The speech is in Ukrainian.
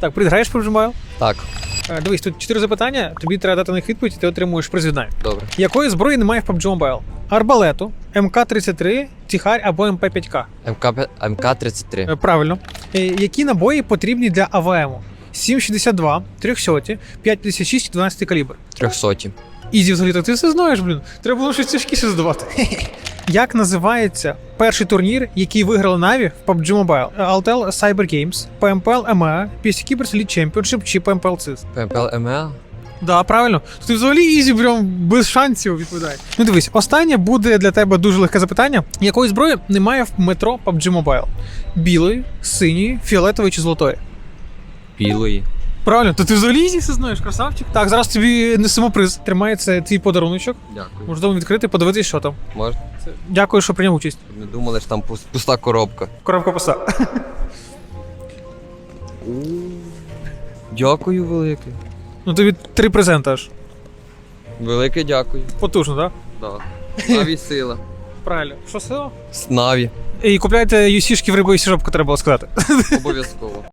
Так, привіт, граєш PUBG Так, Е, Дивись, тут чотири запитання, тобі треба дати на них відповідь, і ти отримуєш приз від добре. Якої зброї немає в PUBG Mobile? Арбалету, МК-33, Тіхарь або МП5К. МК, МК-33. Е, Правильно. Е, Які набої потрібні для АВМ? 7,62, 300, 5,56, 12 калібр. 300. Ізі взагалі, так ти все знаєш, блін. Треба було щось тяжкіше задавати. Як називається перший турнір, який виграли Наві в PUBG Mobile? Altel Cyber Games, PMPL EMEA, Peacekeepers Elite Championship чи PMPL CIS? ПМПЛ МЛ? Да, правильно. Ти взагалі ізі прям без шансів відповідає. Ну дивись, останнє буде для тебе дуже легке запитання. Якої зброї немає в метро PUBG Mobile? Білої, синьої, фіолетової чи золотої? Білої. Правильно, то ти взагалі все знаєш, красавчик. Так, зараз тобі несемо приз. Тримається твій подаруночок. Дякую. Можна дома відкрити, подивитися, що там. Можна? Дякую, що прийняв участь. Не думали, що там пус- пуста коробка. Коробка поса. Дякую велике. Ну тобі три презента аж. Велике дякую. Потужно, так? Да. Наві сила. Правильно. Що село? С- Наві. І купляйте юсішки в рибу і сіжопку, треба було сказати. Обов'язково.